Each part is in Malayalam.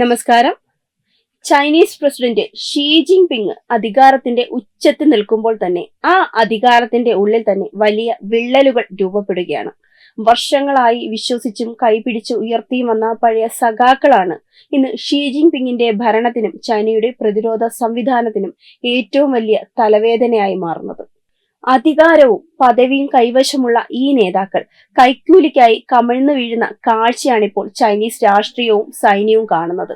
നമസ്കാരം. ചൈനീസ് പ്രസിഡന്റ് ഷീ ജിൻപിങ് അധികാരത്തിന്റെ ഉച്ചത്തിൽ നിൽക്കുമ്പോൾ തന്നെ ആ അധികാരത്തിന്റെ ഉള്ളിൽ തന്നെ വലിയ വിള്ളലുകൾ രൂപപ്പെടുകയാണ്. വർഷങ്ങളായി വിശ്വസിച്ചും കൈപിടിച്ച് ഉയർത്തിയും വന്ന പഴയ സഖാക്കളാണ് ഇന്ന് ഷീ ജിൻപിങ്ങിന്റെ ഭരണത്തിനും ചൈനയുടെ പ്രതിരോധ സംവിധാനത്തിനും ഏറ്റവും വലിയ തലവേദനയായി മാറുന്നത്. അധികാരവും പദവിയും കൈവശമുള്ള ഈ നേതാക്കൾ കൈക്കൂലിക്കായി കമിഴ്ന്നു വീഴുന്ന കാഴ്ചയാണിപ്പോൾ ചൈനീസ് രാഷ്ട്രീയവും സൈന്യവും കാണുന്നത്.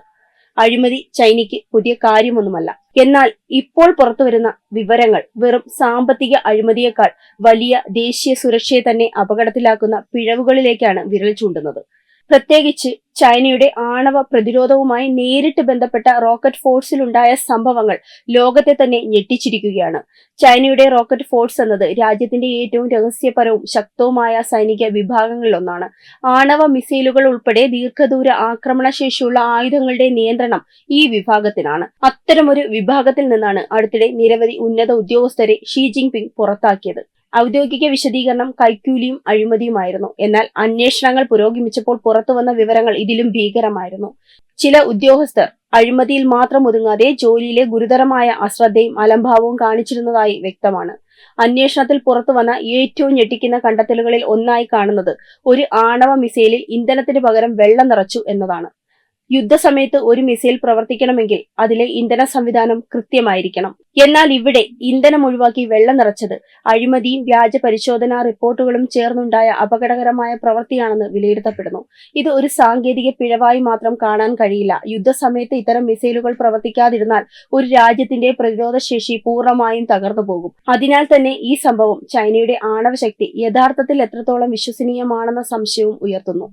അഴിമതി ചൈനയ്ക്ക് പുതിയ കാര്യമൊന്നുമല്ല. എന്നാൽ ഇപ്പോൾ പുറത്തുവരുന്ന വിവരങ്ങൾ വെറും സാമ്പത്തിക അഴിമതിയേക്കാൾ വലിയ ദേശീയ സുരക്ഷയെ തന്നെ അപകടത്തിലാക്കുന്ന പിഴവുകളിലേക്കാണ് വിരൽ ചൂണ്ടുന്നത്. പ്രത്യേകിച്ച് ചൈനയുടെ ആണവ പ്രതിരോധവുമായി നേരിട്ട് ബന്ധപ്പെട്ട റോക്കറ്റ് ഫോഴ്സിലുണ്ടായ സംഭവങ്ങൾ ലോകത്തെ തന്നെ ഞെട്ടിച്ചിരിക്കുകയാണ്. ചൈനയുടെ റോക്കറ്റ് ഫോഴ്സ് എന്നത് രാജ്യത്തിന്റെ ഏറ്റവും രഹസ്യപരവും ശക്തവുമായ സൈനിക വിഭാഗങ്ങളിലൊന്നാണ്. ആണവ മിസൈലുകൾ ഉൾപ്പെടെ ദീർഘദൂര ആക്രമണശേഷിയുള്ള ആയുധങ്ങളുടെ നിയന്ത്രണം ഈ വിഭാഗത്തിനാണ്. അത്തരമൊരു വിഭാഗത്തിൽ നിന്നാണ് അടുത്തിടെ നിരവധി ഉന്നത ഉദ്യോഗസ്ഥരെ ഷീ ജിൻപിങ് പുറത്താക്കിയത്. ഔദ്യോഗിക വിശദീകരണം കൈക്കൂലിയും അഴിമതിയുമായിരുന്നു. എന്നാൽ അന്വേഷണങ്ങൾ പുരോഗമിച്ചപ്പോൾ പുറത്തുവന്ന വിവരങ്ങൾ ഇതിലും ഭീകരമായിരുന്നു. ചില ഉദ്യോഗസ്ഥർ അഴിമതിയിൽ മാത്രം ഒതുങ്ങാതെ ജോലിയിലെ ഗുരുതരമായ അശ്രദ്ധയും അലംഭാവവും കാണിച്ചിരുന്നതായി വ്യക്തമാണ്. അന്വേഷണത്തിൽ പുറത്തുവന്ന ഏറ്റവും ഞെട്ടിക്കുന്ന കണ്ടെത്തലുകളിൽ ഒന്നായി കാണുന്നത് ഒരു ആണവ മിസൈലിൽ ഇന്ധനത്തിന് പകരം വെള്ളം നിറച്ചു എന്നതാണ്. യുദ്ധസമയത്ത് ഒരു മിസൈൽ പ്രവർത്തിക്കണമെങ്കിൽ അതിലെ ഇന്ധന സംവിധാനം കൃത്യമായിരിക്കണം. എന്നാൽ ഇവിടെ ഇന്ധനം ഒഴിവാക്കി വെള്ളം നിറച്ചത്. അഴിമതിയും വ്യാജ പരിശോധനാ റിപ്പോർട്ടുകളും ചേർന്നുണ്ടായ അപകടകരമായ പ്രവൃത്തിയാണെന്ന് വിലയിരുത്തപ്പെടുന്നു. ഇത് ഒരു സാങ്കേതിക പിഴവായി മാത്രം കാണാൻ കഴിയില്ല. യുദ്ധസമയത്ത് ഇത്തരം മിസൈലുകൾ പ്രവർത്തിക്കാതിരുന്നാൽ ഒരു രാജ്യത്തിന്റെ പ്രതിരോധ ശേഷി പൂർണമായും തകർന്നു പോകും. അതിനാൽ തന്നെ ഈ സംഭവം ചൈനയുടെ ആണവശക്തി യഥാർത്ഥത്തിൽ എത്രത്തോളം വിശ്വസനീയമാണെന്ന സംശയവും ഉയർത്തുന്നു.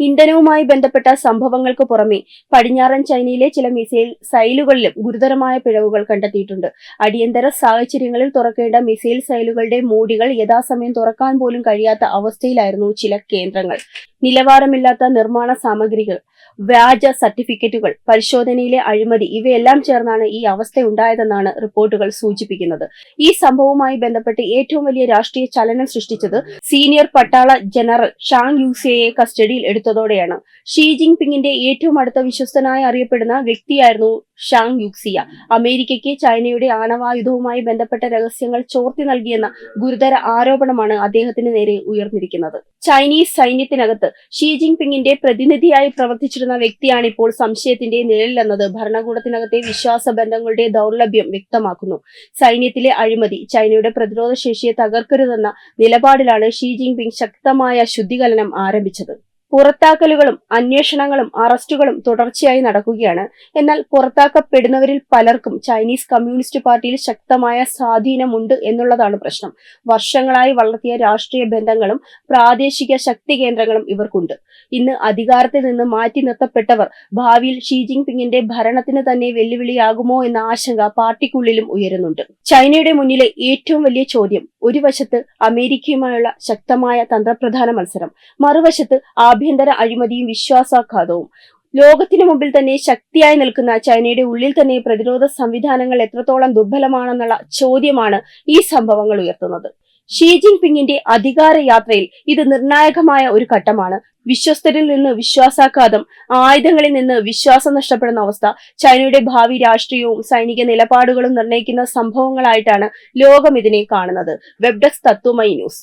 ഇന്ധനവുമായി ബന്ധപ്പെട്ട സംഭവങ്ങൾക്ക് പുറമെ പടിഞ്ഞാറൻ ചൈനയിലെ ചില മിസൈൽ സൈലുകളിലും ഗുരുതരമായ പിഴവുകൾ കണ്ടെത്തിയിട്ടുണ്ട്. അടിയന്തര സാഹചര്യങ്ങളിൽ തുറക്കേണ്ട മിസൈൽ സൈലുകളുടെ മൂടികൾ യഥാസമയം തുറക്കാൻ പോലും കഴിയാത്ത അവസ്ഥയിലായിരുന്നു ചില കേന്ദ്രങ്ങൾ. നിലവാരമില്ലാത്ത നിർമ്മാണ സാമഗ്രികൾ വ്യാജ സർട്ടിഫിക്കറ്റുകൾ പരിശോധനയിലെ അഴിമതി ഇവയെല്ലാം ചേർന്നാണ് ഈ അവസ്ഥ ഉണ്ടായതെന്നാണ് റിപ്പോർട്ടുകൾ സൂചിപ്പിക്കുന്നത്. ഈ സംഭവവുമായി ബന്ധപ്പെട്ട് ഏറ്റവും വലിയ രാഷ്ട്രീയ ചലനം സൃഷ്ടിച്ചത് സീനിയർ പട്ടാള ജനറൽ ഷാങ് യൂസിയെ കസ്റ്റഡിയിൽ എടുത്തതോടെയാണ്. ഷീ ജിങ് പിങ്ങിന്റെ ഏറ്റവും അടുത്ത വിശ്വസ്തനായി അറിയപ്പെടുന്ന വ്യക്തിയായിരുന്നു ഷാങ് യുക്സിയ. അമേരിക്കയ്ക്ക് ചൈനയുടെ ആണവായുധവുമായി ബന്ധപ്പെട്ട രഹസ്യങ്ങൾ ചോർത്തി നൽകിയെന്ന ഗുരുതര ആരോപണമാണ് അദ്ദേഹത്തിന് നേരെ ഉയർന്നിരിക്കുന്നത്. ചൈനീസ് സൈന്യത്തിനകത്ത് ഷീ ജിങ് പിങ്ങിന്റെ പ്രതിനിധിയായി പ്രവർത്തിച്ചിരുന്ന വ്യക്തിയാണ് ഇപ്പോൾ സംശയത്തിന്റെ നിഴലിലെന്നത്. ഭരണകൂടത്തിനകത്തെ വിശ്വാസ ബന്ധങ്ങളുടെ ദൗർലഭ്യം വ്യക്തമാക്കുന്നു. സൈന്യത്തിലെ അഴിമതി ചൈനയുടെ പ്രതിരോധ ശേഷിയെ തകർക്കരുതെന്ന നിലപാടിലാണ് ഷീ ജിങ് ശക്തമായ ശുദ്ധീകരണം ആരംഭിച്ചത്. പുറത്താക്കലുകളും അന്വേഷണങ്ങളും അറസ്റ്റുകളും തുടർച്ചയായി നടക്കുകയാണ്. എന്നാൽ പുറത്താക്കപ്പെടുന്നവരിൽ പലർക്കും ചൈനീസ് കമ്മ്യൂണിസ്റ്റ് പാർട്ടിയിൽ ശക്തമായ സ്വാധീനമുണ്ട് എന്നുള്ളതാണ് പ്രശ്നം. വർഷങ്ങളായി വളർത്തിയ രാഷ്ട്രീയ ബന്ധങ്ങളും പ്രാദേശിക ശക്തി കേന്ദ്രങ്ങളും ഇവർക്കുണ്ട്. ഇന്ന് അധികാരത്തിൽ നിന്ന് മാറ്റി നിർത്തപ്പെട്ടവർ ഭാവിയിൽ ഷീ ജിങ് പിങ്ങിന്റെ ഭരണത്തിന് തന്നെ വെല്ലുവിളിയാകുമോ എന്ന ആശങ്ക പാർട്ടിക്കുള്ളിലും ഉയരുന്നുണ്ട്. ചൈനയുടെ മുന്നിലെ ഏറ്റവും വലിയ ചോദ്യം ഒരു വശത്ത് അമേരിക്കയുമായുള്ള ശക്തമായ തന്ത്രപ്രധാന മത്സരം മറുവശത്ത് ആഭ്യന്തര അഴിമതിയും വിശ്വാസാഘാതവും. ലോകത്തിനു മുമ്പിൽ തന്നെ ശക്തിയായി നിൽക്കുന്ന ചൈനയുടെ ഉള്ളിൽ തന്നെ പ്രതിരോധ സംവിധാനങ്ങൾ എത്രത്തോളം ദുർബലമാണെന്നുള്ള ചോദ്യമാണ് ഈ സംഭവങ്ങൾ ഉയർത്തുന്നത്. ഷീ ജിൻപിങ്ങിന്റെ അധികാര യാത്രയിൽ ഇത് നിർണായകമായ ഒരു ഘട്ടമാണ്. വിശ്വസ്തരിൽ നിന്ന് വിശ്വാസാഘാതം ആയുധങ്ങളിൽ നിന്ന് വിശ്വാസം നഷ്ടപ്പെടുന്ന അവസ്ഥ ചൈനയുടെ ഭാവി രാഷ്ട്രീയവും സൈനിക നിലപാടുകളും നിർണയിക്കുന്ന സംഭവങ്ങളായിട്ടാണ് ലോകം ഇതിനെ കാണുന്നത്. Web desk Tatwamayi news.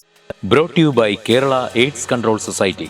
Brought you by Kerala AIDS control society